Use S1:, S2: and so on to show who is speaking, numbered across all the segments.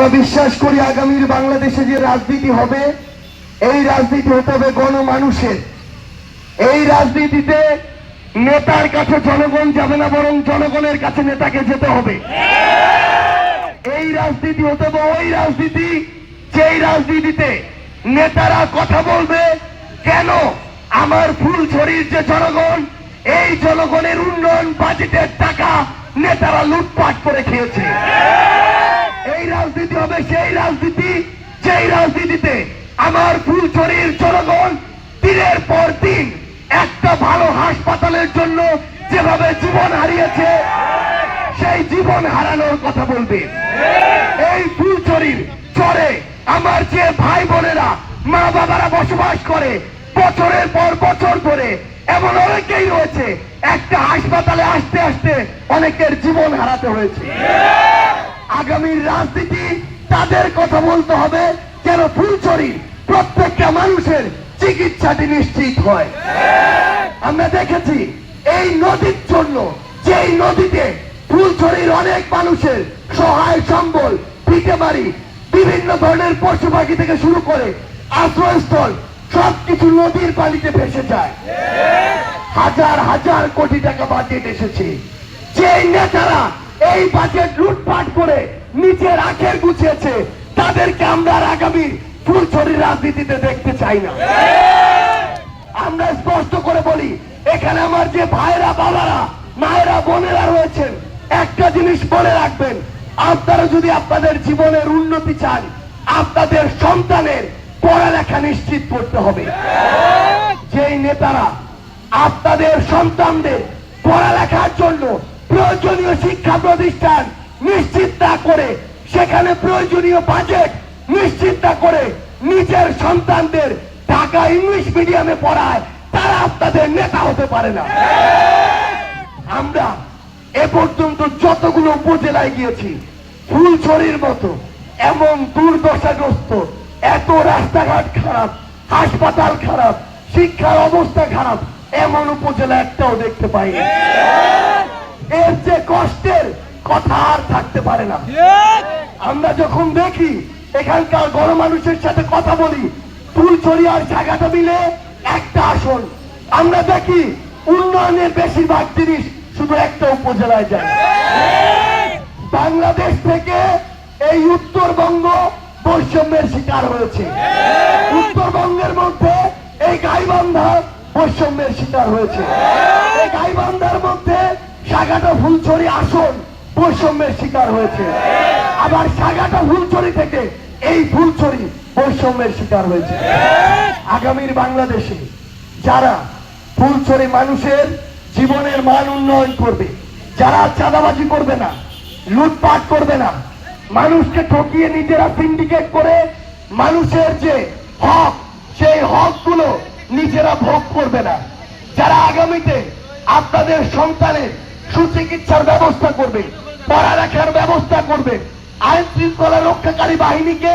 S1: আমরা বিশ্বাস করি আগামীর বাংলাদেশে যে রাজনীতি হবে, এই রাজনীতি হতে হবে গণমানুষের। এই রাজনীতিতে নেতার কাছে জনগণ যাবে না, বরং জনগণের কাছে নেতাকে যেতে হবে। এই রাজনীতি হতে হবে ওই রাজনীতি, যেই রাজনীতিতে নেতারা কথা বলবে, কেন আমার ফুলছড়ির যে জনগণ, এই জনগণের উন্নয়ন বাজেটের টাকা নেতারা লুটপাট করে খেয়েছে। হবে সেই রাজনীতি, যেই রাজনীতিতে আমার ফুলছড়ির জনগণ দিনের পর দিন একটা ভালো হাসপাতালের জন্য যেভাবে জীবন হারিয়েছে, সেই জীবন হারানোর কথা বলবে। এই ফুলচরির চরে আমার যে ভাই বোনেরা, মা বাবারা বসবাস করে, বছরের পর বছর ধরে এমন অনেকেই রয়েছে, একটা হাসপাতালে আসতে আসতে অনেকের জীবন হারাতে হয়েছে। আগামীর রাজনীতি তাদের কথা বলতে হবে যেন ফুলচুরি প্রত্যেকটা মানুষের চিকিৎসাটি নিশ্চিত হয়। আমরা দেখেছি এই নদীর জন্য, যেই নদীতে ফুলছড়ির অনেক মানুষের সহায় সম্বল, পিঠে বাড়ি, বিভিন্ন ধরনের পশু পাখি থেকে শুরু করে আশ্রয়স্থল, সবকিছু নদীর পানিতে ভেসে যায়। হাজার হাজার কোটি টাকা বাজেট এসেছে। যেই নেতারা এই বাজেট লুটপাট করে নিচের আখের গুছিয়েছে। তাদেরকে আমরা আর আগামী ফুলছড়ির রাজনীতিতে দেখতে চাই না। আমরা স্পষ্ট করে বলি, এখানে আমার যে ভাইরা বাবারা, মায়েরা, বোনেরা রয়েছেন, একটা জিনিস মনে রাখবেন, আপনারা যদি আপনাদের জীবনের উন্নতি চান, আপনাদের সন্তানের পড়ালেখা নিশ্চিত করতে হবে। যেই নেতারা আপনাদের সন্তানদের পড়ালেখার জন্য প্রয়োজনীয় শিক্ষা প্রতিষ্ঠান নিশ্চিত না করে সেখানে প্রয়োজনীয় বাজেট নিশ্চিত না করে নিজের সন্তানদের ঢাকা ইংলিশ মিডিয়ামে পড়ায় তারা আপনাদের নেতা হতে পারে না। আমরা এ পর্যন্ত যতগুলো উপজেলায় গিয়েছি, ফুলছড়ির মতো এমন দুর্দশাগ্রস্ত, এত রাস্তাঘাট খারাপ, হাসপাতাল খারাপ, শিক্ষার অবস্থা খারাপ, এমন উপজেলা একটাও দেখতে পাই এর যে কষ্টের কথা আর থাকতে পারে না। আমরা যখন দেখি এখানকার গণমানুষের সাথে কথা বলি ফুলছড়ি আর জায়গাটা মিলে একটা আসন। আমরা দেখি উন্নয়নের বেশিরভাগ জিনিস শুধু একটা উপজেলায় যায়। বাংলাদেশ থেকে এই উত্তরবঙ্গ বৈষম্যের শিকার হয়েছে। উত্তরবঙ্গের মধ্যে এই গাইবান্ধা বৈষম্যের শিকার হয়েছে। এই গাইবান্ধার মধ্যে সাগাটা ফুলছড়ি আসন বৈষম্যের শিকার হয়েছে। আবার সাগাটা ফুলছড়ি থেকে এই ফুলছড়ি বৈষম্যের শিকার হয়েছে। আগামীর বাংলাদেশে যারা ফুলছড়ি মানুষের জীবনের মান উন্নয়ন করবে, যারা চাঁদাবাজি করবে না, লুটপাট করবে না, মানুষকে ঠকিয়ে নিজেরা সিন্ডিকেট করে মানুষের যে হক, সেই হকগুলো নিজেরা ভোগ করবে না। যারা আগামীতে আপনাদের সন্তানের সুচিকিৎসার ব্যবস্থা করবে পড়ালেখার ব্যবস্থা করবে। আইন শৃঙ্খলা রক্ষাকারী বাহিনীকে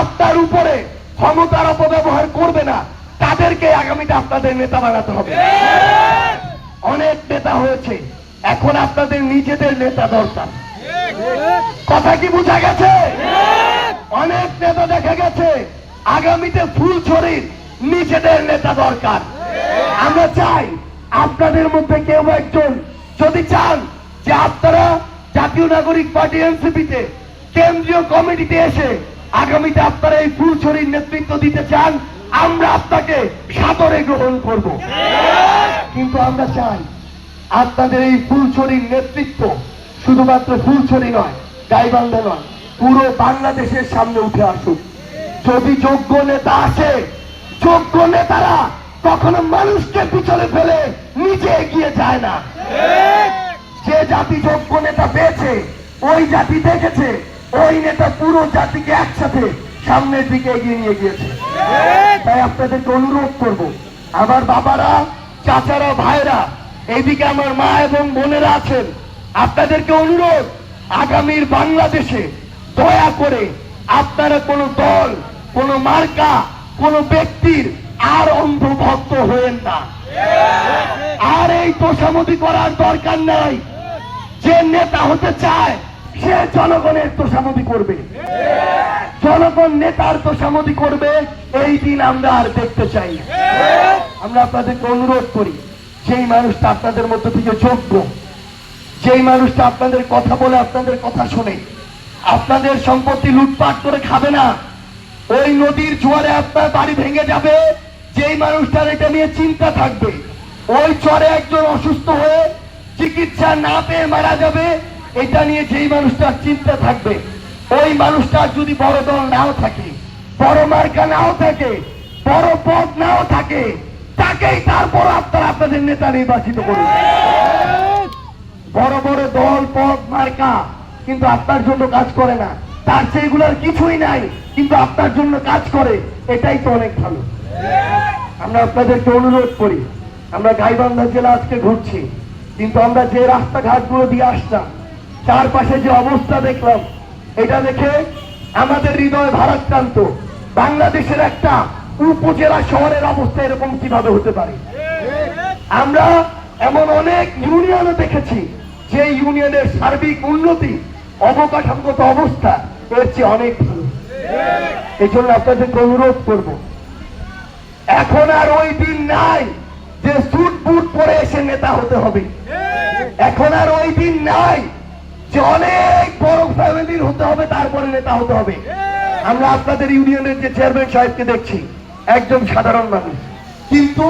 S1: আপনার উপরে ক্ষমতার অপব্যবহার করবে না। তাদেরকে আগামীতে আপনাদের নেতা বানাতে হবে। অনেক নেতা হয়েছে। এখন আপনাদের নিজেদের নেতা দরকার। কথা কি বোঝা গেছে? অনেক নেতা দেখা গেছে, আগামীতে ফুল ছড়ির নিজেদের নেতা দরকার। আমরা চাই আপনাদের মধ্যে কেউ একজন যদি চান যে আপনারা জাতীয় নাগরিক পার্টি এনসিপিতে কেন্দ্রীয় কমিটিতে এসে আগামীতে আপনারা এই ফুলছড়ির নেতৃত্ব দিতে চান, আমরা আপনাকে সাদরে গ্রহণ করব। কিন্তু আমরা চাই আপনাদের এই ফুলছড়ির নেতৃত্ব শুধুমাত্র ফুলছড়ি নয়, গাইবান্ধা নয়, পুরো বাংলাদেশের সামনে উঠে আসুক। যদি যোগ্য নেতা আসে, যোগ্য নেতারা কখনো মানুষকে পিছনে ফেলে নিজে এগিয়ে যায় না। যে জাতি যোগ্য নেতা পেয়েছে, ওই জাতি দেখেছে, ওই নেতা পুরো জাতিকে একসাথে সামনের দিকে এগিয়ে নিয়ে গিয়েছে। তাই আপনাদেরকে অনুরোধ করব, আমার বাবারা, চাচারা, ভাইরা, এইদিকে আমার মা এবং বোনেরা আছেন, আপনাদেরকে অনুরোধ, আগামীর বাংলাদেশে দয়া করে আপনারা কোনো দল, কোনো মার্কা, কোনো ব্যক্তির আর অন্ধভক্ত হয়েন না। আর এই তোষামতি করার দরকার নাই। যে নেতা হতে চায়, সে জনগণের তোষামতি করবে। জনগণ নেতার তোষামতি করবে, এই দিন আমরা আর দেখতে চাই আমরা আপনাদেরকে অনুরোধ করি, যেই মানুষটা আপনাদের মধ্যে থেকে যোগ্য, যেই মানুষটা আপনাদের কথা বলে আপনাদের কথা শুনে, আপনাদের সম্পত্তি লুটপাট করে খাবে না, ওই নদীর জোয়ারে আপনার বাড়ি ভেঙে যাবে যেই মানুষটার এটা নিয়ে চিন্তা থাকবে, ওই চরে একজন অসুস্থ হয়ে চিকিৎসা না পেয়ে মারা যাবে, এটা নিয়ে যেই মানুষটার চিন্তা থাকবে, ওই মানুষটার যদি বড় দল নাও থাকে, বড় মার্কা নাও থাকে, বড় পদ নাও থাকে, তাকেই তারপর আপনারা আপনাদের নেতা নির্বাচিত করুন। বড় বড় দল, পদ, মার্কা, কিন্তু আপনার জন্য কাজ করে না। তার সেইগুলোর কিছুই নাই, কিন্তু আপনার জন্য কাজ করে, এটাই তো অনেক ভালো। আমরা আপনাদেরকে অনুরোধ করি, আমরা গাইবান্ধা জেলা আজকে ঘুরছি, কিন্তু আমরা যে রাস্তাঘাটগুলো দিয়ে আসতাম চারপাশে যে অবস্থা দেখলাম, এটা দেখে আমাদের হৃদয় ভারাক্রান্ত। বাংলাদেশের একটা উপজেলা শহরের অবস্থা এরকম কীভাবে হতে পারে? আমরা এমন অনেক ইউনিয়নও দেখেছি, যে ইউনিয়নের সার্বিক উন্নতি, অবকাঠামোগত অবস্থা এর চেয়ে অনেক ভালো। এই জন্য আপনাদেরকে অনুরোধ করব এখন আর ওই দিন নাই যে স্যুট বুট পরে এসে নেতা হতে হবে। এখন আর ওই দিন নাই যে অনেক বড় ফ্যামিলির হতে হবে, তারপরে নেতা হতে হবে। আমরা আপনাদের ইউনিয়নের যে চেয়ারম্যান সাহেবকে দেখছি একদম সাধারণ মানুষ। কিন্তু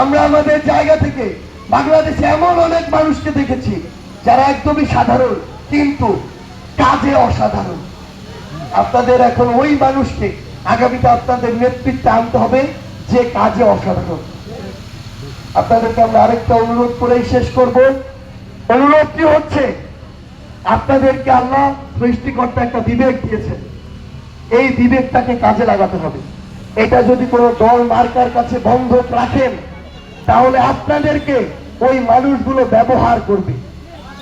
S1: আমরা আমাদের জায়গা থেকে বাংলাদেশে এমন অনেক মানুষকে দেখেছি যারা একদমই সাধারণ, কিন্তু কাজে অসাধারণ। আপনাদের এখন ওই মানুষকে আগামীতে আপনাদের নেতৃত্বে আনতে হবে। যে কাজে অসাধারণ। আপনাদেরকে আমরা আরেকটা অনুরোধ করেই শেষ করব। অনুরোধটি হচ্ছে, আপনাদেরকে আল্লাহ সৃষ্টিকর্তা একটা বিবেক দিয়েছেন। এই বিবেকটাকে কাজে লাগাতে হবে। এটা যদি কোনো দল মার্কার কাছে বন্ধক রাখেন, তাহলে আপনাদেরকে ওই মানুষগুলো ব্যবহার করবে।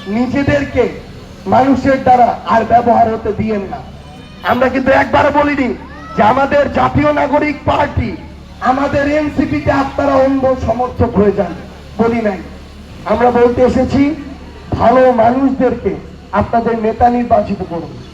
S1: নিজেদেরকে মানুষের দ্বারা আর ব্যবহার হতে দিয়েন না। আমরা কিন্তু একবার বলিনি যে আমাদের জাতীয় নাগরিক পার্টি আমাদের এনসিপিতে আপনারা অন্ধ সমর্থক হয়ে যান, বলি নাই। আমরা বলতে এসেছি, ভালো মানুষদেরকে আপনাদের নেতা নির্বাচিত করুন।